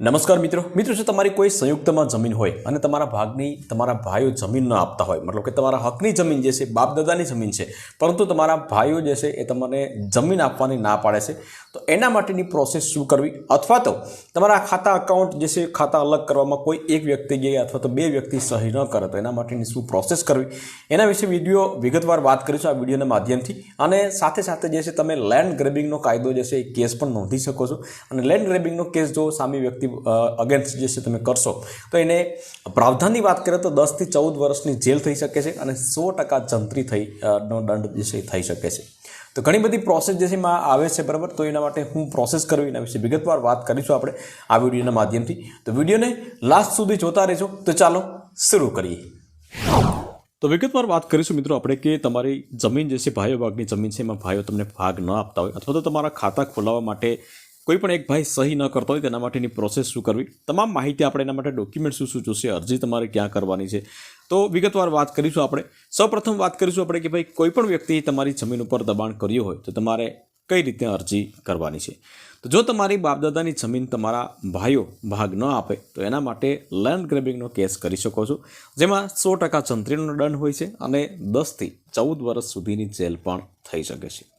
નમસ્કાર મિત્રો. મિત્રો, જો તમારી કોઈ સંયુક્તમાં જમીન હોય અને તમારા ભાગની, તમારા ભાઈઓ જમીન ન આપતા હોય, મતલબ કે તમારા હકની જમીન જે છે બાપ દાદાની જમીન છે, પરંતુ તમારા ભાઈઓ જે છે એ તમને જમીન આપવાની ના પાડે છે, તો એના માટેની પ્રોસેસ શું કરવી? અથવા તો તમારા ખાતા અકાઉન્ટ જે છે, ખાતા અલગ કરવામાં કોઈ એક વ્યક્તિ ગઈ અથવા તો બે વ્યક્તિ સહી ન કરે, તો એના માટેની શું પ્રોસેસ કરવી? એના વિશે વીડિયો વિગતવાર વાત કરીશું આ વિડીયોના માધ્યમથી. અને સાથે સાથે જે છે, તમે લેન્ડ ગ્રેબિંગનો કાયદો જે છે એ કેસ પણ નોંધી શકો છો. અને લેન્ડ ગ્રેબિંગનો કેસ જો સામે વ્યક્તિ અગેન્સ્ટ જે છે તમે કરશો, તો એને પ્રાવધાનની વાત કરીએ તો દસથી ચૌદ વર્ષની જેલ થઈ શકે છે અને સો ટકા જંત્રી થઈ નો દંડ જે છે થઈ શકે છે. તો ઘણી બધી પ્રોસેસ જે છે એમાં આવે છે, બરાબર? તો એના માટે હું પ્રોસેસ કરવી એના વિશે વિગતવાર વાત કરીશું આપણે આ વિડીયોના માધ્યમથી. તો વિડીયોને લાસ્ટ સુધી જોતા રહેજો. તો ચાલો શરૂ કરીએ. તો વિગતવાર વાત કરીશું મિત્રો આપણે કે તમારી જમીન જે છે, ભાઈઓ ભાગની જમીન છે, એમાં ભાઈઓ તમને ભાગ ન આપતા હોય અથવા તો તમારા ખાતા ખોલાવવા માટે કોઈ પણ એક ભાઈ સહી ન કરતો હોય તેના માટેની પ્રોસેસ શું કરવી? તમામ માહિતી આપણે એના માટે ડોક્યુમેન્ટ શું શું જોશે, અરજી તમારે ક્યાં કરવાની છે? તો વિગતવાર વાત કરીશું આપણે. સૌપ્રથમ વાત કરીશું આપણે કે ભાઈ કોઈ પણ વ્યક્તિએ તમારી જમીન ઉપર દબાણ કર્યું હોય તો તમારે કઈ રીતે અરજી કરવાની છે? તો જો તમારી બાપદાદાની જમીન તમારા ભાઈઓ ભાગ ન આપે તો એના માટે લેન્ડ ગ્રેબિંગનો કેસ કરી શકો છો. જેમાં સો ટકા ચંત્રીનો દંડ હોય છે અને દસથી ચૌદ વર્ષ સુધીની જેલ પણ થઈ શકે છે.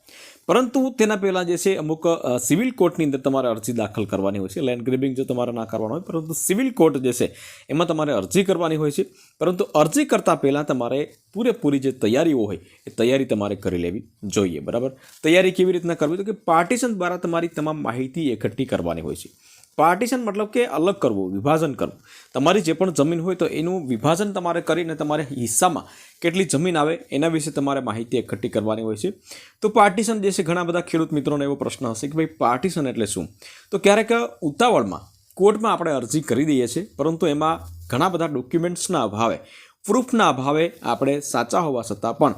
પરંતુ તેના પહેલાં જે છે, અમુક સિવિલ કોર્ટની અંદર તમારે અરજી દાખલ કરવાની હોય છે. લેન્ડ ગ્રેબિંગ જો તમારે ના કરવાનું હોય, પરંતુ સિવિલ કોર્ટ જે છે, એમાં તમારે અરજી કરવાની હોય છે. પરંતુ અરજી કરતાં પહેલાં તમારે પૂરેપૂરી જે તૈયારીઓ હોય, એ તૈયારી તમારે કરી લેવી જોઈએ, બરાબર? તૈયારી કેવી રીતના કરવી? તો કે પાર્ટીશન દ્વારા તમારી તમામ માહિતી એકઠી કરવાની હોય છે. પાર્ટીશન મતલબ કે અલગ કરવું, વિભાજન કરવું. તમારી જે પણ જમીન હોય તો એનું વિભાજન તમારે કરીને તમારે હિસ્સામાં કેટલી જમીન આવે એના વિશે તમારે માહિતી એકઠી કરવાની હોય છે. તો પાર્ટીશન જે છે, ઘણા બધા ખેડૂત મિત્રોને એવો પ્રશ્ન હશે કે ભાઈ, પાર્ટીશન એટલે શું? તો ક્યારેક ઉતાવળમાં, કોર્ટમાં આપણે અરજી કરી દઈએ છીએ, પરંતુ એમાં ઘણા બધા ડોક્યુમેન્ટ્સના અભાવે, પ્રૂફના અભાવે આપણે સાચા હોવા છતાં પણ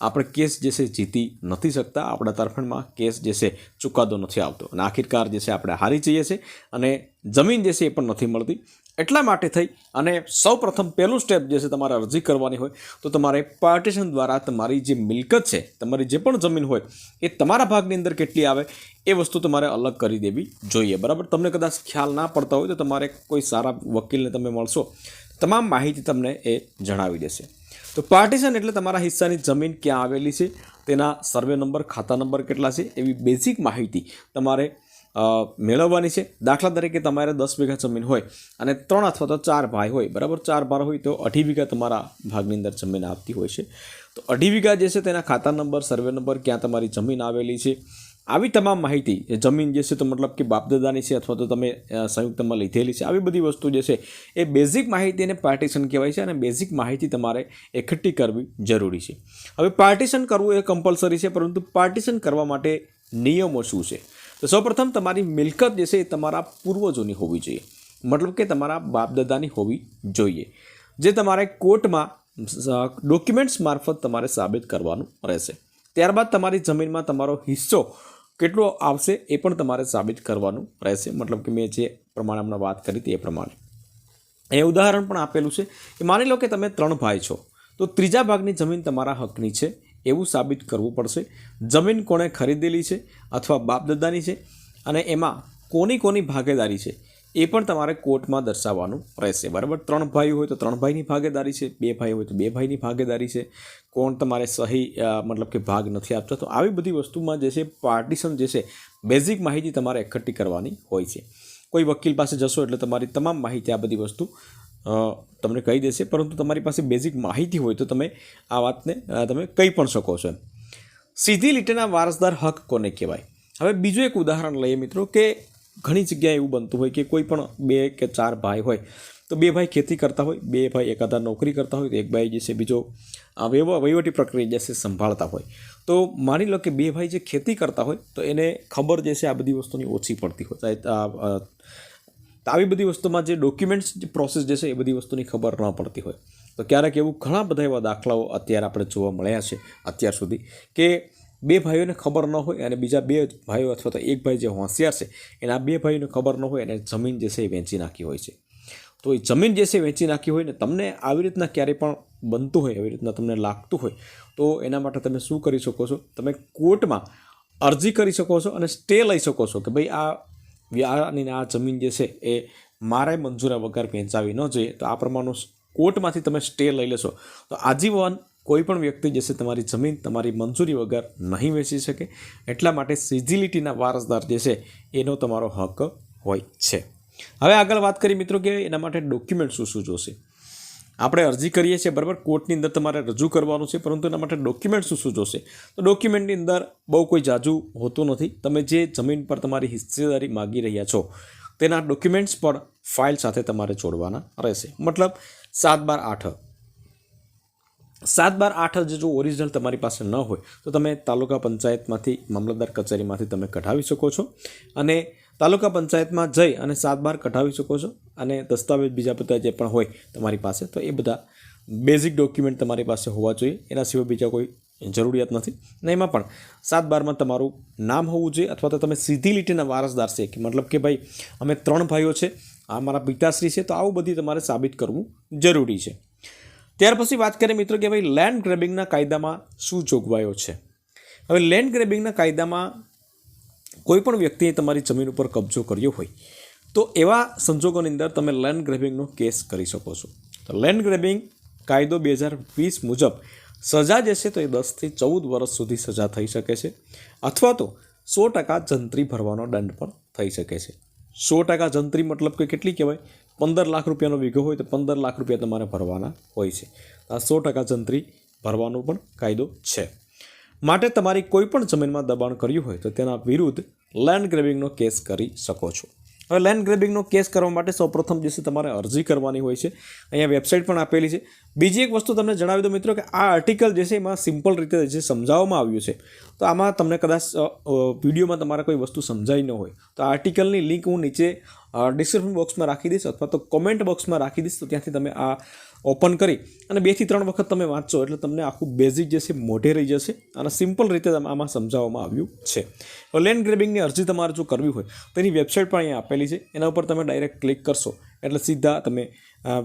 આપણે કેસ જે છે જીતી નથી શકતા. આપણા તરફેણમાં કેસ જે છે ચુકાદો નથી આવતો. અને આખિરકાર જે છે આપણે હારી જઈએ છીએ. અને જમીન જે છે એ પણ નથી મળતી. એટલા માટે થઈ અને સૌ પ્રથમ પહેલું સ્ટેપ જે છે તમારે અરજી કરવાની હોય તો તમારે પાર્ટીશન દ્વારા તમારી જે મિલકત છે, તમારી જે પણ જમીન હોય એ તમારા ભાગની અંદર કેટલી આવે એ વસ્તુ તમારે અલગ કરી દેવી જોઈએ. બરાબર? તમને કદાચ ખ્યાલ ના પડતા હોય તો તમારે કોઈ સારા વકીલને તમે મળશો. તમામ માહિતી તમને એ જણાવી દેશે. તો પાર્ટીશન એટલે તમારા હિસ્સાની જમીન ક્યાં આવેલી છે, તેના સર્વે નંબર, ખાતા નંબર કેટલા છે, એવી બેઝિક માહિતી તમારે મેળવવાની છે. દાખલા તરીકે તમારે દસ વીઘા જમીન હોય અને ત્રણ અથવા તો ચાર ભાઈ હોય, બરાબર? ચાર ભાર હોય તો અઢી વીઘા તમારા ભાગની અંદર જમીન આવતી હોય છે. તો અઢી વીઘા જે છે તેના ખાતા નંબર, સર્વે નંબર ક્યાં તમારી જમીન આવેલી છે આવી તમામ માહિતી જમીન જે છે તો મતલબ કે બાપદાદાની છે અથવા તો તમે સંયુક્તમાં લીધેલી છે, આવી બધી વસ્તુ જે છે, એ બેઝિક માહિતીને પાર્ટીશન કહેવાય છે અને બેઝિક માહિતી તમારે એકઠી કરવી જરૂરી છે. હવે પાર્ટીશન કરવું એ કમ્પલસરી છે, પરંતુ પાર્ટીશન કરવા માટે નિયમો શું છે? તો સૌપ્રથમ તમારી મિલકત જે છે એ તમારા પૂર્વજોની હોવી જોઈએ. મતલબ કે તમારા બાપદાદાની હોવી જોઈએ. જે તમારે કોર્ટમાં ડોક્યુમેન્ટ્સ મારફત તમારે સાબિત કરવાનું રહેશે. ત્યારબાદ તમારી જમીનમાં તમારો હિસ્સો કેટલો આવશે એ પણ તમારે સાબિત કરવાનું રહેશે. મતલબ કે મેં જે પ્રમાણે હમણાં વાત કરી હતી એ પ્રમાણે. એ ઉદાહરણ પણ આપેલું છે કે માની લો કે તમે ત્રણ ભાઈ છો, તો ત્રીજા ભાગની જમીન તમારા હકની છે, એવું સાબિત કરવું પડશે. જમીન કોણે ખરીદેલી છે અથવા બાપદાદાની છે અને એમાં કોની કોની ભાગીદારી છે એ પણ તમારે કોર્ટમાં દર્શાવવાનું રહેશે, બરાબર? ત્રણ ભાઈ હોય તો ત્રણ ભાઈની ભાગીદારી છે, બે ભાઈ હોય તો બે ભાઈની ભાગીદારી છે. કોણ તમારે સહી મતલબ કે ભાગ નથી આપતો, તો આવી બધી વસ્તુમાં જે છે, પાર્ટીશન જે છે, બેઝિક માહિતી તમારે એકઠી કરવાની હોય છે. કોઈ વકીલ પાસે જશો એટલે તમારી તમામ માહિતી આ બધી વસ્તુ તમને કહી દેશે, પરંતુ તમારી પાસે બેઝિક માહિતી હોય તો તમે આ વાતને તમે કહી પણ શકો છો સીધી લીટીના વારસદાર હક કોને કહેવાય? હવે બીજું એક ઉદાહરણ લઈએ મિત્રો કે ઘણી જગ્યાએ એવું બનતું હોય કે કોઈ પણ બે કે ચાર ભાઈ હોય, તો બે ભાઈ ખેતી કરતા હોય, બે ભાઈ એકાદા નોકરી કરતા હોય, તો એક ભાઈ જે છે બીજો વહીવટી પ્રક્રિયા જે છે સંભાળતા હોય. તો માની લો કે બે ભાઈ જે ખેતી કરતા હોય, તો એને ખબર જે છે આ બધી વસ્તુની ઓછી પડતી હોય. આવી બધી વસ્તુમાં જે ડોક્યુમેન્ટ્સ જે પ્રોસેસ જે છે એ બધી વસ્તુની ખબર ન પડતી હોય. તો ક્યારેક એવું ઘણા બધા એવા દાખલાઓ અત્યારે આપણે જોવા મળ્યા છે અત્યાર સુધી કે બે ભાઈઓને ખબર ન હોય અને બીજા બે ભાઈઓ અથવા તો એક ભાઈ જે હોશિયાર છે, એના બે ભાઈઓને ખબર ન હોય અને જમીન જે છે એ વેચી નાખી હોય છે. તો એ જમીન જે છે વેચી નાખી હોય ને તમને આવી રીતના ક્યારેય પણ બનતું હોય, આવી રીતના તમને લાગતું હોય, તો એના માટે તમે શું કરી શકો છો? તમે કોર્ટમાં અરજી કરી શકો છો અને સ્ટે લઈ શકો છો કે ભાઈ આ વ્યાની આ જમીન જે છે એ મારે મંજૂરા વગર વેચાવી ન જોઈએ. તો આ પ્રમાણનું કોર્ટમાંથી તમે સ્ટે લઈ લેશો. તો આજીવન કોઈ પણ વ્યક્તિ જે છે તમારી જમીન, તમારી મંજૂરી વગર નહીં વેચી શકે, એટલા માટે સિઝિલિટીના વારસદાર જે છે, એનો તમારો હક હોય છે. હવે આગળ વાત કરી મિત્રો કે એના માટે ડોક્યુમેન્ટ શું શું જોશે. આપણે અરજી કરીએ છીએ, બરાબર? કોર્ટની અંદર તમારે રજૂ કરવાનું છે, પરંતુ એના માટે ડોક્યુમેન્ટ શું શું જોશે? તો ડોક્યુમેન્ટની અંદર બહુ કોઈ જાજુ હોતું નથી. તમે જે જમીન પર તમારી હિસ્સેદારી માગી રહ્યા છો, તેના ડોક્યુમેન્ટ્સ પણ ફાઇલ સાથે તમારે જોડવાના રહેશે. મતલબ સાત બાર આઠ. સાત બાર આઠ હજાર જો ઓરિજિનલ તમારી પાસે ન હોય, તો તમે તાલુકા પંચાયતમાંથી, મામલતદાર કચેરીમાંથી તમે કઢાવી શકો છો. અને તાલુકા પંચાયતમાં જઈ અને સાત બાર કઢાવી શકો છો. અને દસ્તાવેજ બીજા બધા જે પણ હોય તમારી પાસે, તો એ બધા બેઝિક ડોક્યુમેન્ટ તમારી પાસે હોવા જોઈએ. એના સિવાય બીજા કોઈ જરૂરિયાત નથી. ને એમાં પણ સાત બારમાં તમારું નામ હોવું જોઈએ, અથવા તો તમે સીધી લીટીના વારસદાર છે. કે મતલબ કે ભાઈ, અમે ત્રણ ભાઈઓ છે, આ મારા પિતાશ્રી છે, તો આવું બધી તમારે સાબિત કરવું જરૂરી છે. ત્યાર પછી વાત કરીએ મિત્રો કે ભાઈ લેન્ડ ગ્રેબિંગના કાયદામાં શું જોગવાઈઓ છે? હવે લેન્ડ ગ્રેબિંગના કાયદામાં કોઈ પણ વ્યક્તિએ તમારી જમીન ઉપર કબજો કર્યો હોય, તો એવા સંજોગોની અંદર તમે લેન્ડ ગ્રેબિંગનો કેસ કરી શકો છો. તો લેન્ડ ગ્રેબિંગ કાયદો બે હજાર વીસ મુજબ સજા જે છે તો એ દસથી ચૌદ વર્ષ સુધી સજા થઈ શકે છે, અથવા તો સો ટકા જંત્રી ભરવાનો દંડ પણ થઈ શકે છે. સો ટકા જંત્રી મતલબ કે કેટલી કહેવાય? પંદર લાખ રૂપિયાનો વીઘો હોય તો પંદર લાખ રૂપિયા તમારે ભરવાના હોય છે. આ સો ટકા જંત્રી ભરવાનો પણ કાયદો છે. માટે તમારી કોઈપણ જમીનમાં દબાણ કર્યું હોય તો તેના વિરુદ્ધ લેન્ડ ગ્રેબિંગનો કેસ કરી શકો છો. હવે લેન્ડ ગ્રેબિંગનો કેસ કરવા માટે સૌપ્રથમ છે તમારે અરજી કરવાની હોય છે. અહીંયા વેબસાઇટ પણ આપેલી છે. બીજી એક વસ્તુ તમને જણાવી દો મિત્રો કે આ આર્ટિકલ જે છે એમાં સિમ્પલ રીતે જે સમજાવવામાં આવ્યું છે. તો આમાં તમને કદાચ વિડીયોમાં તમારે કોઈ વસ્તુ સમજાઈ ન હોય. તો આર્ટિકલની લિંક હું નીચે ડિસ્ક્રિપ્શન બોક્સમાં રાખી દઈશ અથવા તો કોમેન્ટ બોક્સમાં રાખી દઈશ તો ત્યાંથી તમે આ ઓપન કરી અને બેથી ત્રણ વખત તમે વાંચશો એટલે તમને આખું બેઝિક જે છે મોઢે રહી જશે અને સિમ્પલ રીતે આમાં સમજાવવામાં આવ્યું છે. લેન્ડ ગ્રેબિંગની અરજી તમારે જો કરવી હોય, તો એની વેબસાઇટ પણ અહીંયા આપેલી છે. એના ઉપર તમે ડાયરેક્ટ ક્લિક કરશો એટલે સીધા તમે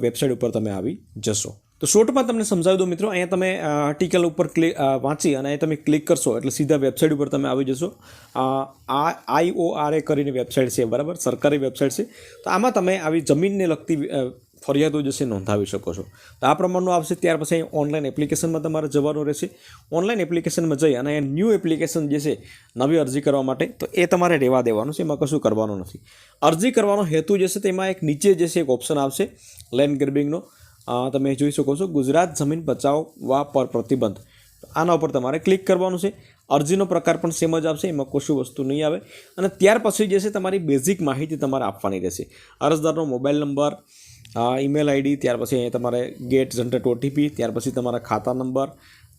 વેબસાઇટ ઉપર તમે આવી જશો. તો શોર્ટમાં તમને સમજાવી દો મિત્રો, અહીંયા તમે આર્ટિકલ ઉપર ક્લિક વાંચી અને અહીંયા તમે ક્લિક કરશો એટલે સીધા વેબસાઇટ ઉપર તમે આવી જશો. આ આઈ ઓ આર એ કરીને વેબસાઇટ છે, બરાબર? સરકારી વેબસાઇટ છે. તો આમાં તમે આવી જમીનને લગતી ફરિયાદો જે છે નોંધાવી શકો છો. તો આ પ્રમાણનું આવશે ત્યાર પછી ઓનલાઈન એપ્લિકેશનમાં તમારે જવાનું રહેશે. ઓનલાઈન એપ્લિકેશનમાં જઈ અને ન્યૂ એપ્લિકેશન જે છે, નવી અરજી કરવા માટે, તો એ તમારે રહેવા દેવાનું છે. એમાં કશું કરવાનું નથી. અરજી કરવાનો હેતુ જે છે, તેમાં એક નીચે જે છે, એક ઓપ્શન આવશે લેન્ડ ગ્રેબિંગનો તમે જોઈ શકો છો, ગુજરાત જમીન બચાવવા પર પ્રતિબંધ. આના ઉપર તમારે ક્લિક કરવાનું છે. અરજીનો પ્રકાર પણ સેમ જ આવશે, એમાં કશું વસ્તુ નહીં આવે. અને ત્યાર પછી જે છે, તમારી બેઝિક માહિતી તમારે આપવાની રહેશે. અરજદારનો મોબાઈલ નંબર ઈમેલ આઈડી ત્યાર પછી અહીંયા તમારે ગેટ જનરેટ ઓટીપી ત્યાર પછી તમારા ખાતા નંબર,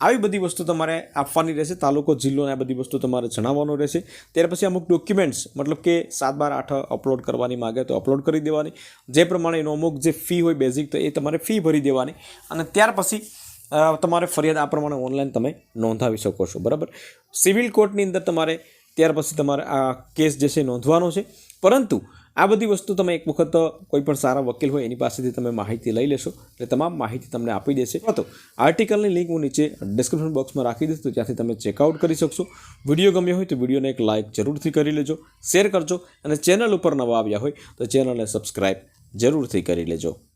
આવી બધી વસ્તુ તમારે આપવાની રહેશે, તાલુકો, જિલ્લો આ બધી વસ્તુ તમારે જણાવવાનું રહેશે. ત્યાર પછી અમુક ડોક્યુમેન્ટ્સ મતલબ કે સાત બાર આઠ અપલોડ કરવાની માગે તો અપલોડ કરી દેવાની. જે પ્રમાણે એનો અમુક જે ફી હોય બેઝિક તો એ તમારે ફી ભરી દેવાની. અને ત્યાર પછી તમારે ફરિયાદ આ પ્રમાણે ઓનલાઈન તમે નોંધાવી શકો છો, બરાબર? સિવિલ કોર્ટની અંદર તમારે, ત્યાર પછી તમારે આ કેસ જે છે નોંધવાનો છે. પરંતુ આ બધી વસ્તુ તમે એક વખત કોઈ પણ સારા વકીલ હોય એની પાસેથી તમે માહિતી લઈ લેશો એટલે તમામ માહિતી તમને આપી દેશે. તો, આર્ટિકલની લિંક હું નીચે ડિસ્ક્રિપ્શન બોક્સમાં રાખી દઈશ, તો ત્યાંથી તમે ચેકઆઉટ કરી શકશો. વીડિયો ગમ્યો હોય તો વિડીયોને એક લાઇક જરૂરથી કરી લેજો શેર કરજો અને ચેનલ ઉપર નવા આવ્યા હોય તો ચેનલને સબસ્ક્રાઇબ જરૂરથી કરી લેજો.